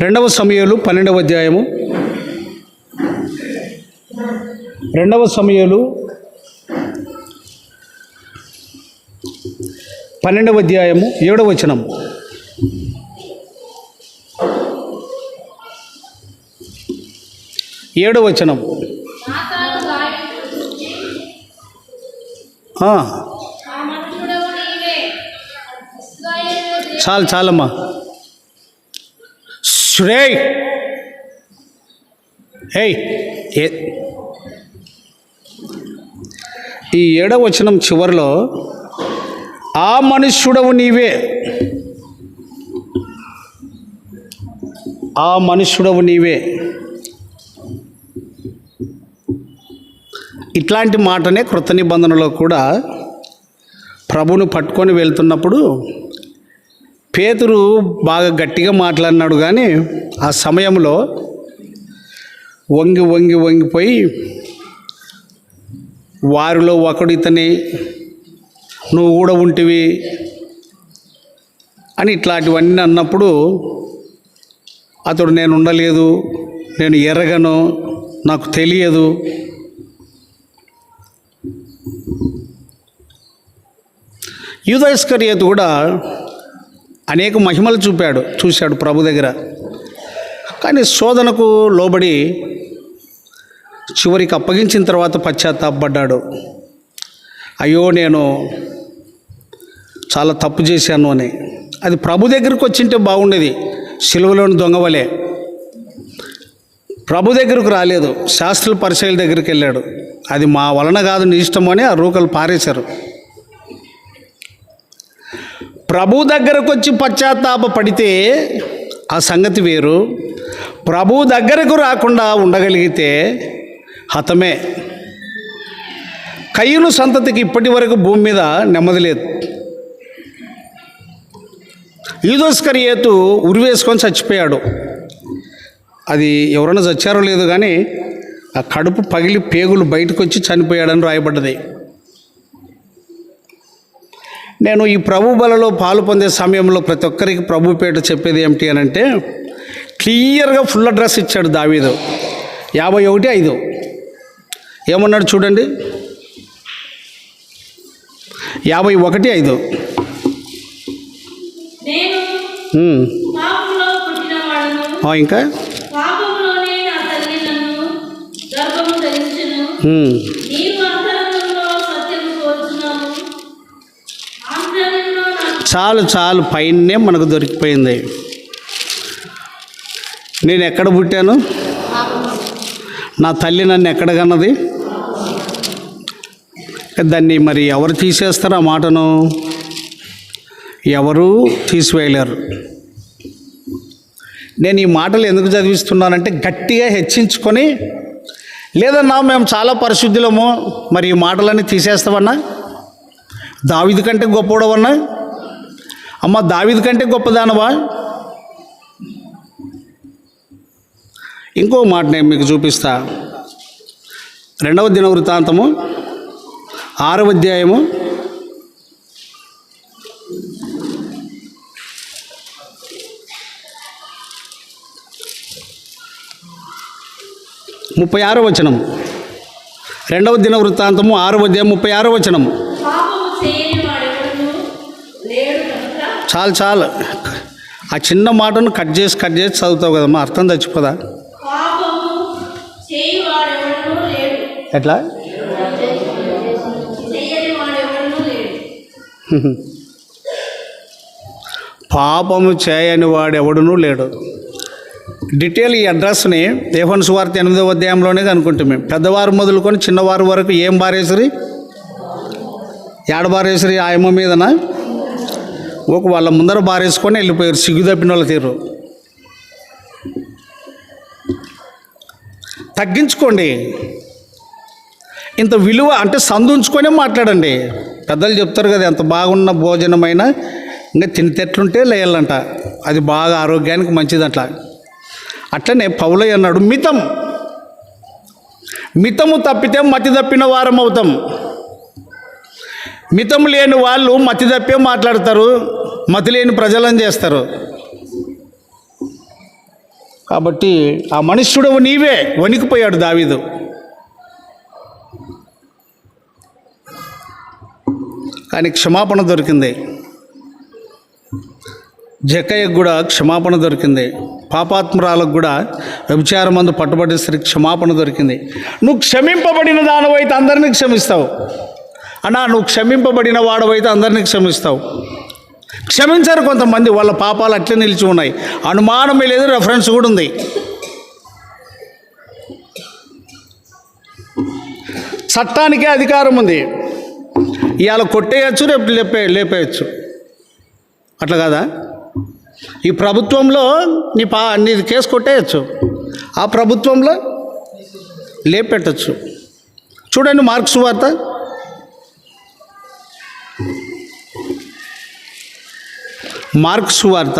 రెండవ సమయాలు పన్నెండవ అధ్యాయము. రెండవ సమయాలు పన్నెండవ అధ్యాయము ఏడవ వచనం ఏడవ వచనం నాతాను గాయకుడు చూచి, ఆ, ఆ మనుషుడవు నీవే. ఇశ్రాయేలు దేవుని చాలు చాలమ్మా శ్రే ఏయ్ ఏ ఈ ఏడవ వచనం చివరిలో ఆ మనుష్యుడవు నీవే. ఆ మనుష్యుడవు నీవే. ఇట్లాంటి మాటనే కృత నిబంధనలో కూడా ప్రభును పట్టుకొని వెళ్తున్నప్పుడు పేతురు బాగా గట్టిగా మాట్లాడినాడు కానీ ఆ సమయంలో వంగి వంగి వంగిపోయి వారిలో ఒకడు ఇతని నువ్వు కూడా ఉంటివి అని ఇట్లాంటివన్నీ అన్నప్పుడు అతడు నేను ఉండలేదు నేను ఎరగను నాకు తెలియదు యూదస్కర్యత కూడా అనేక మహిమలు చూపాడు చూశాడు ప్రభు దగ్గర. కానీ శోధనకు లోబడి చివరికి అప్పగించిన తర్వాత పశ్చాత్తాపడ్డాడు. అయ్యో నేను చాలా తప్పు చేశాను అని. అది ప్రభు దగ్గరికి వచ్చింటే బాగుండేది. సిలువలోని దొంగవలే ప్రభు దగ్గరకు రాలేదు. శాస్త్రుల పరిశైల దగ్గరికి వెళ్ళాడు. అది మా వలన కాదు నీ ఇష్టం అని ఆ రూకలు పారేశారు. ప్రభు దగ్గరకు వచ్చి పశ్చాత్తాప పడితే ఆ సంగతి వేరు. ప్రభు దగ్గరకు రాకుండా ఉండగలిగితే హతమే. కయ్యను సంతతికి ఇప్పటి వరకు భూమి మీద నెమ్మది లేదు. యూదోస్కరియేతు ఉరివేసుకొని చచ్చిపోయాడు. అది ఎవరైనా చచ్చారో లేదు కానీ ఆ కడుపు పగిలి పేగులు బయటకు వచ్చి చనిపోయాడని రాయబడ్డది. నేను ఈ ప్రభు బలలో పాలు పొందే సమయంలో ప్రతి ఒక్కరికి ప్రభు పేట చెప్పేది ఏమిటి అని అంటే క్లియర్గా ఫుల్ అడ్రస్ ఇచ్చాడు దావీదు. యాభై ఒకటి ఐదు. ఏమన్నాడు చూడండి. యాభై ఒకటి ఐదు. ఇంకా? నా చాలు చాలు పైనే మనకు దొరికిపోయింది. నేను ఎక్కడ పుట్టాను? నా తల్లి నన్ను ఎక్కడ కన్నది దాన్ని మరి ఎవరు తీసేస్తారు ఆ మాటను? ఎవరూ తీసివేయలేరు. నేను ఈ మాటలు ఎందుకు చదివిస్తున్నానంటే గట్టిగా హెచ్చించుకొని లేదన్నా మేము చాలా పరిశుద్ధులము మరి ఈ మాటలన్నీ తీసేస్తామన్నా దావిది కంటే గొప్పవాడవన్నా? అమ్మ దావిది కంటే గొప్పదానవా? ఇంకో మాట నేను మీకు చూపిస్తా. రెండవ దిన వృత్తాంతము ఆరవ అధ్యాయము ముప్పై ఆరో వచనం రెండవ దిన వృత్తాంతము ఆరవ అధ్యాయం ముప్పై ఆరో వచనము. చాలు చాలు. ఆ చిన్న మాటను కట్ చేసి కట్ చేసి చదువుతావు కదమ్మా అర్థం చచ్చిపోదా? లేడు. ఎట్లా? పాపము చేయని వాడు ఎవడునూ లేడు. డీటెయిల్ ఈ అడ్రస్ని దేవన్ సువార్త ఎనిమిదవ అధ్యాయంలోనే కనుక్కుంటాం మేము. పెద్దవారు మొదలుకొని చిన్నవారు వరకు ఏం బారేసరి? ఏడ బారేసరి ఆయమ్మ మీదన? ఒక వాళ్ళ ముందర బారేసుకొని వెళ్ళిపోయారు సిగ్గు తప్పిన వాళ్ళ తీరు. తగ్గించుకోండి. ఇంత విలువ అంటే సందుంచుకొనే మాట్లాడండి. పెద్దలు చెప్తారు కదా ఎంత బాగున్న భోజనమైనా ఇంకా తినితెట్లుంటే లేయాలంట. అది బాగా ఆరోగ్యానికి మంచిదంట. అట్లనే పౌలయ్య అన్నాడు మితం. మితము తప్పితే మతి తప్పిన వారం అవుతాం మితం లేని వాళ్ళు మతి తప్పే మాట్లాడతారు. మతిలేని ప్రజలను చేస్తారు. కాబట్టి ఆ మనుష్యుడు నీవే వణికిపోయాడు దావీదు. కానీ క్షమాపణ దొరికింది. జకయ్యకు కూడా క్షమాపణ దొరికింది. పాపాత్మరాలకు కూడా వ్యభిచారం మందు పట్టుబడి స్త్రీకి క్షమాపణ దొరికింది. నువ్వు క్షమింపబడిన దానవైతే అందరినీ క్షమిస్తావు. అన్నా నువ్వు క్షమింపబడిన వాడవైతే అందరినీ క్షమిస్తావు. క్షమించారు కొంతమంది వాళ్ళ పాపాలు అట్లే నిలిచి ఉన్నాయి. అనుమానమే లేదు రెఫరెన్స్ కూడా ఉంది. చట్టానికే అధికారం ఉంది. ఇవాళ కొట్టేయచ్చు రేపు లేపే లేపేయచ్చు. అట్లా కాదా? ఈ ప్రభుత్వంలో నీ పా నీ కేసు కొట్టేయచ్చు. ఆ ప్రభుత్వంలో లేపెట్టచ్చు. చూడండి మార్క్స్ వార్త. మార్క్స్ వార్త.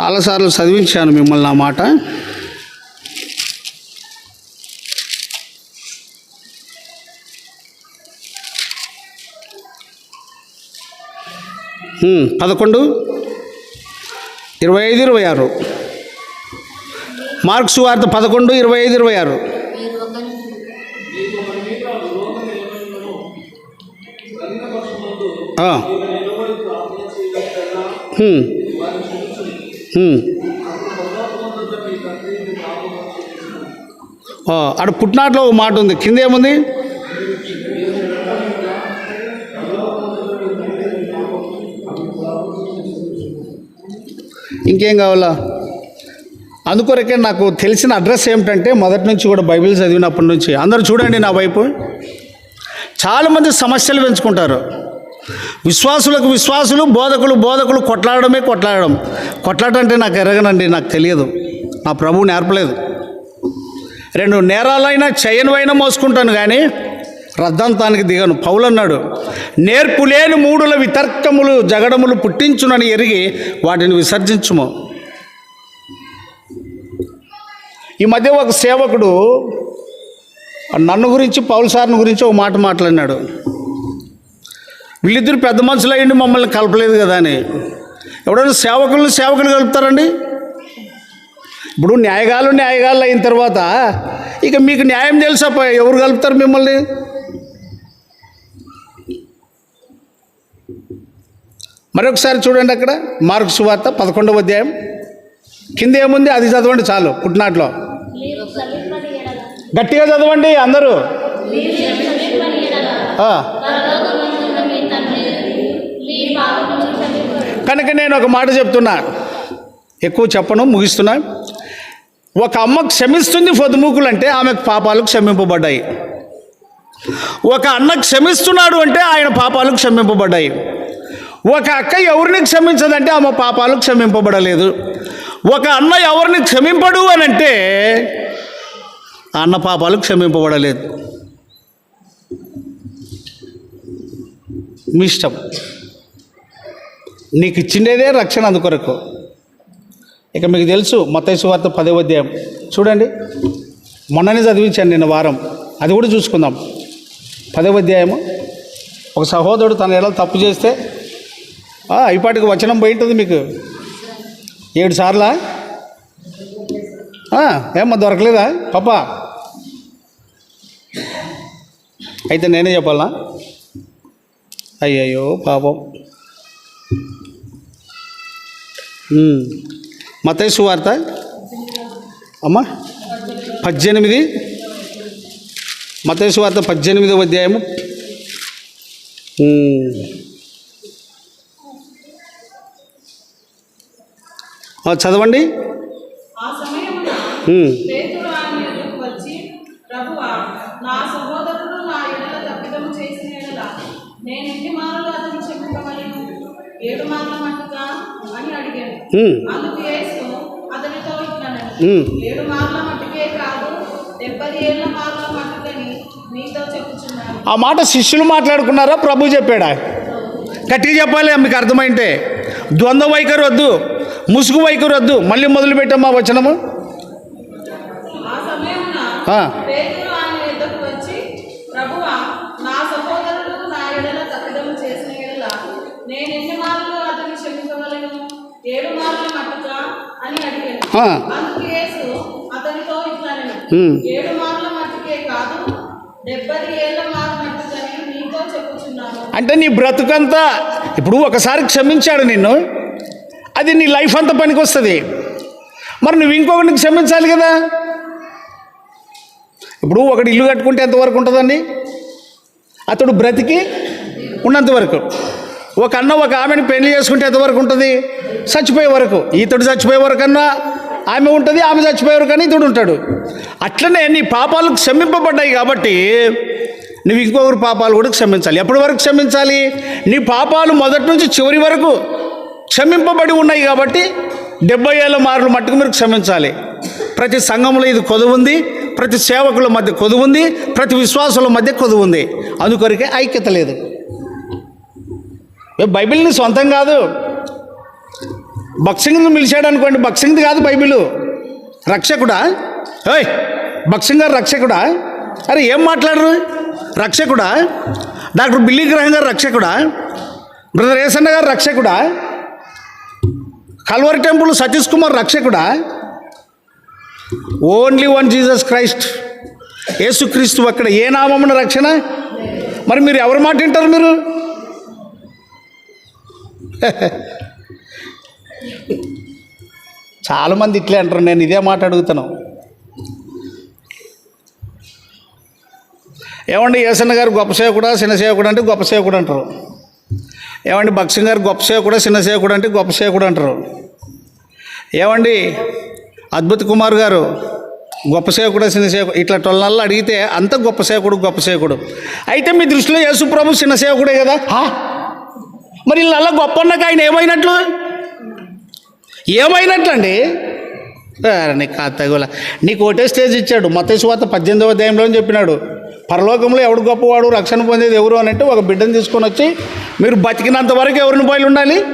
చాలాసార్లు చదివించాను మిమ్మల్ని ఆ మాట. పదకొండు. ఇరవై ఐదు ఇరవై ఆరు. మార్క్స్ వార్త పదకొండు ఇరవై ఐదు ఇరవై ఆరు. అక్కడ పుట్టినాట్లో ఒక మాట ఉంది. కింద ఏముంది? ఇంకేం కావాలా? అందుకొరకే నాకు తెలిసిన అడ్రస్ ఏమిటంటే మొదటి నుంచి కూడా బైబిల్ చదివినప్పటి నుంచి. అందరూ చూడండి నా వైపు. చాలామంది సమస్యలు పెంచుకుంటారు. విశ్వాసులకు విశ్వాసులు బోధకులు బోధకులు కొట్లాడడమే కొట్లాడడం. కొట్లాట అంటే నాకు ఎరగనండి నాకు తెలియదు. నా ప్రభువు నేర్పలేదు. రెండు నేరాలైనా చేయనివైనా మోసుకుంటాను కానీ రద్దంతానికి దిగను. పౌలన్నాడు నేర్పులేని నేర్పు లేని మూడుల వితర్కములు జగడములు పుట్టించునని ఎరిగి వాటిని విసర్జించుము. ఈ మధ్య ఒక సేవకుడు నన్ను గురించి పౌల్ సార్ని గురించి ఒక మాట మాట్లాడినాడు. వీళ్ళిద్దరు పెద్ద మనుషులు అయ్యండి మమ్మల్ని కలపలేదు కదా అని. ఎవడైనా సేవకులను సేవకులు కలుపుతారండి? ఇప్పుడు న్యాయగాలు న్యాయగాళ్ళు అయిన తర్వాత ఇక మీకు న్యాయం తెలుసా ఎవరు కలుపుతారు మిమ్మల్ని? మరొకసారి చూడండి అక్కడ మార్కు సువార్త పదకొండవ అధ్యాయం. కింద ఏముంది? అది చదవండి చాలు పుట్టినాట్లో. గట్టిగా చదవండి అందరూ. కనుక నేను ఒక మాట చెప్తున్నా. ఎక్కువ చెప్పను ముగిస్తున్నా. ఒక అమ్మ క్షమిస్తుంది పొదుముకులు అంటే ఆమెకు పాపాలు క్షమింపబడ్డాయి. ఒక అన్న క్షమిస్తున్నాడు అంటే ఆయన పాపాలు క్షమింపబడ్డాయి. ఒక అక్క ఎవరిని క్షమించదంటే ఆమె పాపాలు క్షమింపబడలేదు. ఒక అన్న ఎవరిని క్షమింపడు అని అంటే అన్న పాపాలు క్షమింపబడలేదు. మీ ఇష్టం. నీకు ఇచ్చిండేదే రక్షణ అందుకొరకు ఇక మీకు తెలుసు మతైసు వార్త పదే అధ్యాయం. చూడండి. మొన్ననే చదివించాను నిన్న వారం. అది కూడా చూసుకుందాం. పదవ అధ్యాయము. ఒక సహోదరుడు తన ఎలా తప్పు చేస్తే ఆ, ఇప్పటికి వచనం పోయింటుంది మీకు? ఏడు సార్లా? ఏమ్మా దొరకలేదా? పాప. అయితే నేనే చెప్పాలా అయ్యయ్యో పాపం. మతైసు వార్త. అమ్మా పద్దెనిమిది. మతైసు వార్త పద్దెనిమిదవ అధ్యాయము. చదవండి. నా ఏడు మార్ల మట్టుగా అని అడిగాను. ఉమ్. అందుకు యేసు అతనితో ఇట్లనను ఉమ్. ఏడు మార్ల మట్టుకే కాదు డెబ్బది ఏళ్ళ మార్ల మట్టుకని నీతో చెప్పుచున్నాను. ఆ మాట శిష్యులు మాట్లాడుకున్నారా? ప్రభు చెప్పాడా? గట్టిగా చెప్పాలి మీకు అర్థమైంటే. ద్వంద్వ వైఖరి వద్దు ముసుగు వైఖరి వద్దు. మళ్ళీ మొదలు పెట్టమ్మా వచనము. ఆ ఏడు మార్ల మట్టుగా అని అడిగాను ఆ, అందుకు యేసు అతనితో ఇట్లా ఉమ్. ఏడు మార్ల మట్టుకే కాదు డెబ్బై ఏళ్ళ మారు మట్టుకని నీతో చెప్పుచున్నాను. అంటే నీ బ్రతుకంతా ఇప్పుడు ఒకసారి క్షమించాడు నిన్ను. అది నీ లైఫ్ అంతా పనికి వస్తుంది మరి నువ్వు ఇంకొకరిని క్షమించాలి కదా? ఇప్పుడు ఒకటి ఇల్లు కట్టుకుంటే ఎంతవరకు ఉంటుందండి? అతడు బ్రతికి ఉన్నంత వరకు. ఒక అన్న ఒక ఆమెను పెళ్ళి చేసుకుంటే ఎంతవరకు ఉంటుంది? చచ్చిపోయే వరకు. ఈతడు చచ్చిపోయే వరకు అన్నా ఆమె ఉంటుంది ఆమె చచ్చిపోయే వరకు అని ఇతడు ఉంటాడు. అట్లనే నీ పాపాలు క్షమింపబడ్డాయి కాబట్టి నువ్వు ఇంకొకరు పాపాలు కూడా క్షమించాలి. ఎప్పటి వరకు క్షమించాలి? నీ పాపాలు మొదటి నుంచి చివరి వరకు క్షమింపబడి ఉన్నాయి కాబట్టి డెబ్బై ఏళ్ళ మార్లు మట్టుకు మీరు క్షమించాలి. ప్రతి సంఘంలో ఇది కొదువు ఉంది ప్రతి సేవకుల మధ్య కొదువు ఉంది ప్రతి విశ్వాసుల మధ్య కొదువు ఉంది. అందుకొరకే ఐక్యత లేదు. బైబిల్ని సొంతం కాదు. బక్సింగ్ని పిలిచాడు అనుకోండి భక్సింగ్ది కాదు బైబిలు. రక్షకుడా? ఏయ్ భక్సింగ్ గారు రక్షకుడా? అరే ఏం మాట్లాడరు? రక్షకుడా? డాక్టర్ బిల్లీ గ్రహం గారు రక్షకుడా? బ్రదర్ ఏసన్న గారు రక్షకుడా? Calvary temple Satish Kumar రక్షకుడా? Only one Jesus Christ. యేసుక్రీస్తు అక్కడ ఏ నామమున రక్షణ? మరి మీరు ఎవరి మాట వింటారు మీరు? చాలామంది ఇట్లే అంటారు నేను ఇదే మాట అడుగుతాను. ఏమండి యేసన్న గారు గొప్ప సేవకుడా చిన్న సేవకుడు అంటే గొప్ప సేవకుడు అంటారు. ఏమండి భక్సింగ్ గారు గొప్ప సేవకుడా చిన్న సేవకుడు అంటే గొప్ప సేవకుడు అంటారు. ఏమండి అద్భుత కుమార్ గారు గొప్ప సేవకుడు చిన్న సేవకుడు ఇట్లా టొల్లల్లో అడిగితే అంత గొప్ప సేవకుడు గొప్ప సేవకుడు. అయితే మీ దృష్టిలో యేసుప్రభు చిన్న సేవకుడే కదా? హా? మరి ఇలా గొప్ప అన్నాక ఆయన ఏమైనట్లు? ఏమైనట్లండి? అరే నీకు కాతగుల. నీకు ఒకటే స్టేజ్ ఇచ్చాడు. మత శువాత పద్దెనిమిదవ అధ్యాయంలో అని చెప్పినాడు. పరలోకంలో ఎవడు గొప్పవాడు రక్షణ పొందేది ఎవరు అని అంటే ఒక బిడ్డను తీసుకొని వచ్చి మీరు బతికినంత వరకు ఎవరిని బయలు ఉండాలి?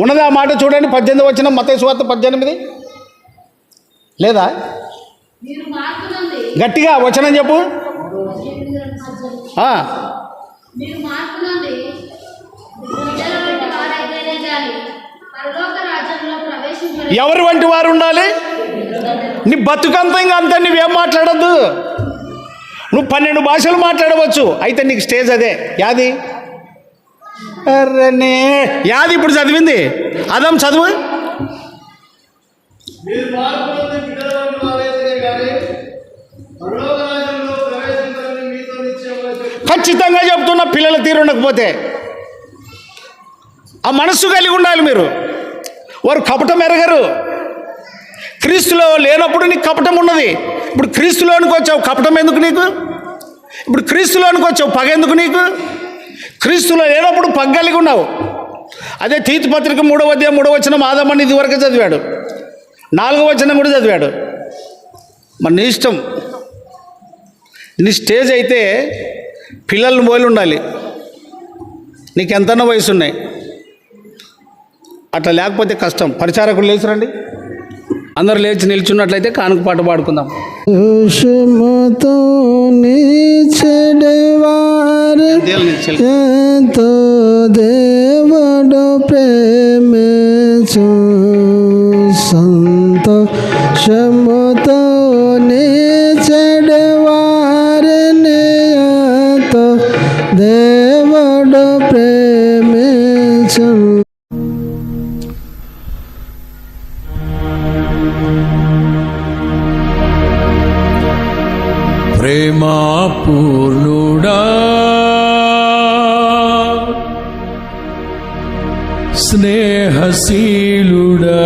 ఉన్నది ఆ మాట చూడండి. పద్దెనిమిది వచ్చిన మత స్వాత పద్దెనిమిది. లేదా? గట్టిగా వచనం చెప్పు. ఎవరి వంటి వారు ఉండాలి? నీ బతుకంతా ఇంకా అంతే నువ్వేం మాట్లాడద్దు. నువ్వు పన్నెండు భాషలు మాట్లాడవచ్చు. అయితే నీకు స్టేజ్ అదే. యాది? యాది ఇప్పుడు చదివింది? అదం చదువు. ఖచ్చితంగా చెప్తున్న పిల్లల తీరు ఉండకపోతే. ఆ మనస్సు కలిగి ఉండాలి మీరు. వారు కపటం ఎరగరు. క్రీస్తులో లేనప్పుడు నీకు కపటం ఉన్నది. ఇప్పుడు క్రీస్తులోనికి వచ్చావు కపటం ఎందుకు నీకు? ఇప్పుడు క్రీస్తులోనికి వచ్చావు పగ ఎందుకు నీకు? క్రీస్తులో లేనప్పుడు పగ కలిగి ఉన్నావు. అదే తీతి పత్రిక మూడవ అధ్యాయం మూడవ వచనం ఆదమని ఇదివరకు చదివాడు. నాలుగవ వచనం కూడా చదివాడు. మరి నీ ఇష్టం. నీ స్టేజ్ అయితే పిల్లల్ని పోలి ఉండాలి నీకు ఎంతన్న వయసు ఉన్నాయి అట్లా లేకపోతే కష్టం. పరిచారకులు లేచురండి? అందరు లేచి నిల్చున్నట్లయితే కానుక పాట పాడుకుందాం. ఎంతో దేవుడు ప్రేమించు. సంతోషముతో పూర్ణుడా స్నేహశీలుడా.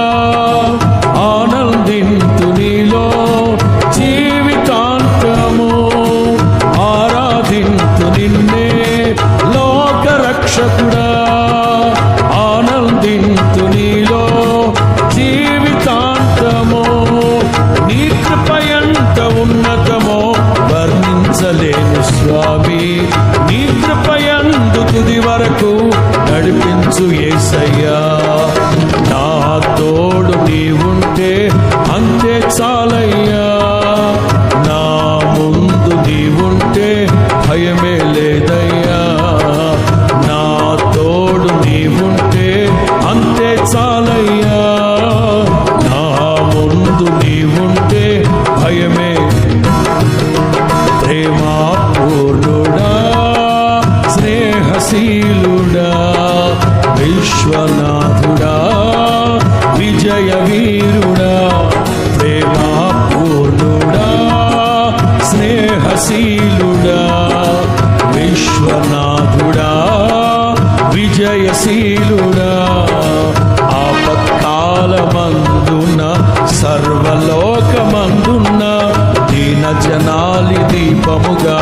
విశ్వాసశీలుడా విశ్వనాథుడా విజయ వీరుడా ప్రేమాపూర్ణుడా స్నేహశీలుడా విశ్వనాథుడా విజయశీలుడా. ఆపత్కాలమందున సర్వలోకమందున్న దీన జనాలి దీపముగా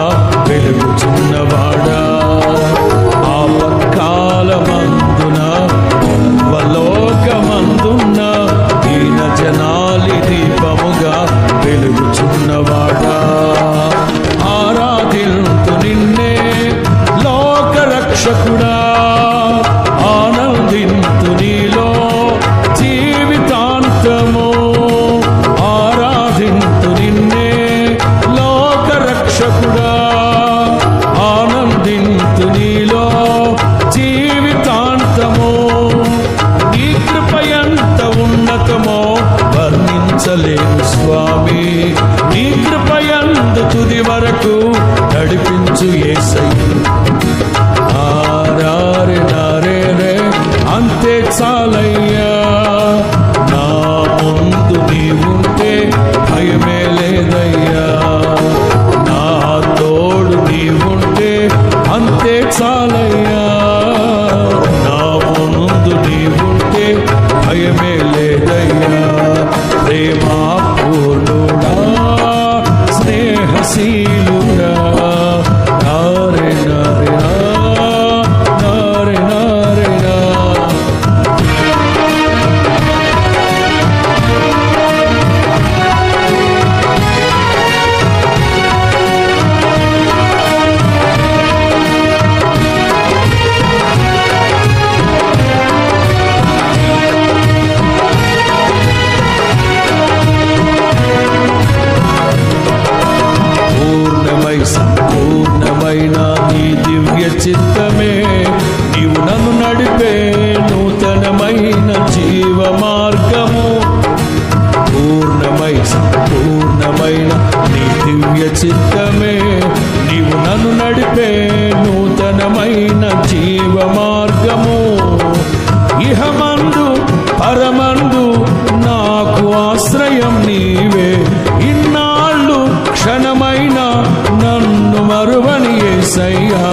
నన్ను మరువని ఏసయ్యా.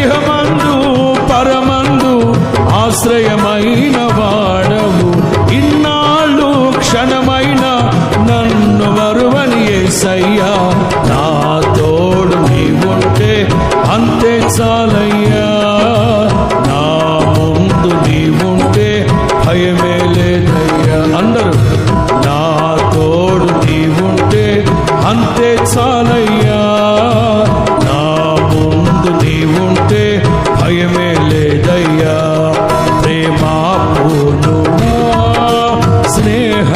ఇహమందు పరమందు ఆశ్రయమైన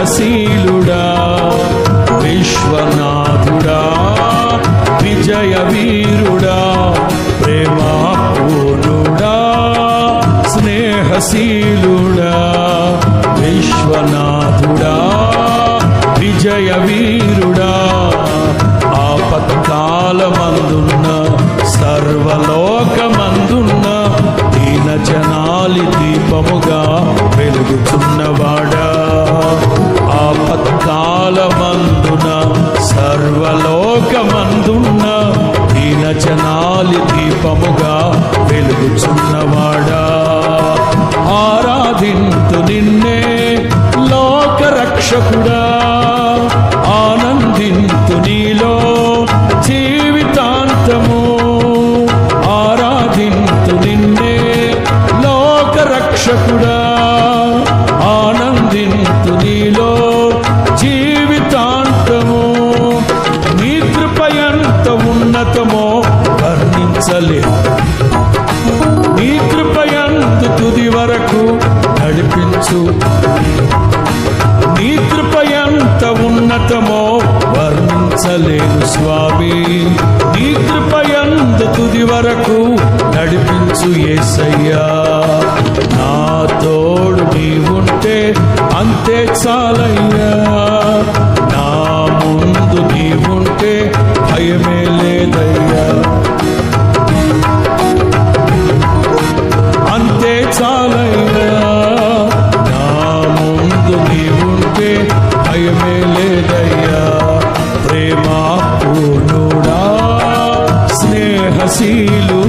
దయాశీలుడా వెలుగుచున్నవాడా ఆరాధింతు నిన్నే లోక రక్షకుడా ఆనందింతు నీలో తుది వరకు నడిపించు ఏసయ్యా. నా తోడు నీవుంటే అంతే చాలయ్యా. నా ముందు నీవుంటే భయమే లేదయ్యా. అంతే చాలయ్యా. దాసీలు